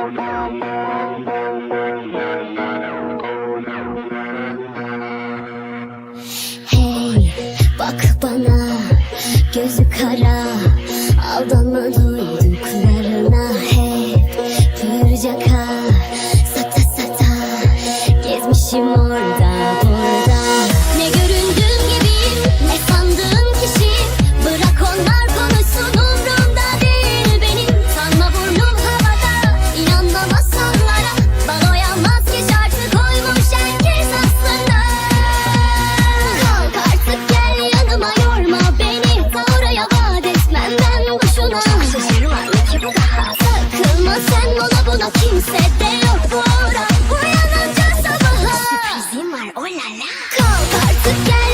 Hey bak bana gözü kara Aldanma duyduklarına hep Kıvırcaka sata sata Gezmişim onu buna kimse de yok bu oran Uyanınca sabaha. Sürprizim var olala Kalk artık gel.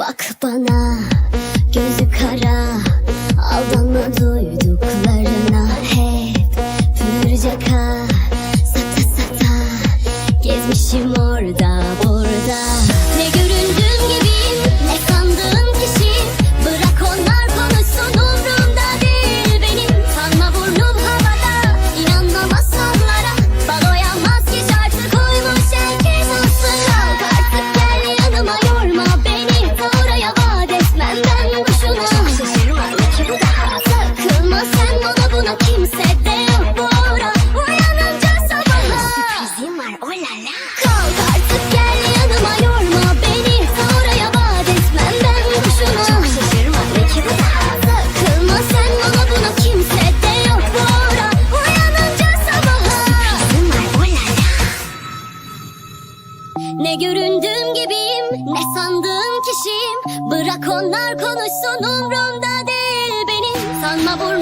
Bak bana gözü kara Aldanma duyduklarına hep Pürce ka Sata sata Gezmişim orada. Ne göründüğüm gibiyim ne sandığım kişiyim. Bırak onlar konuşsun umrumda değil benim. Sanma vurma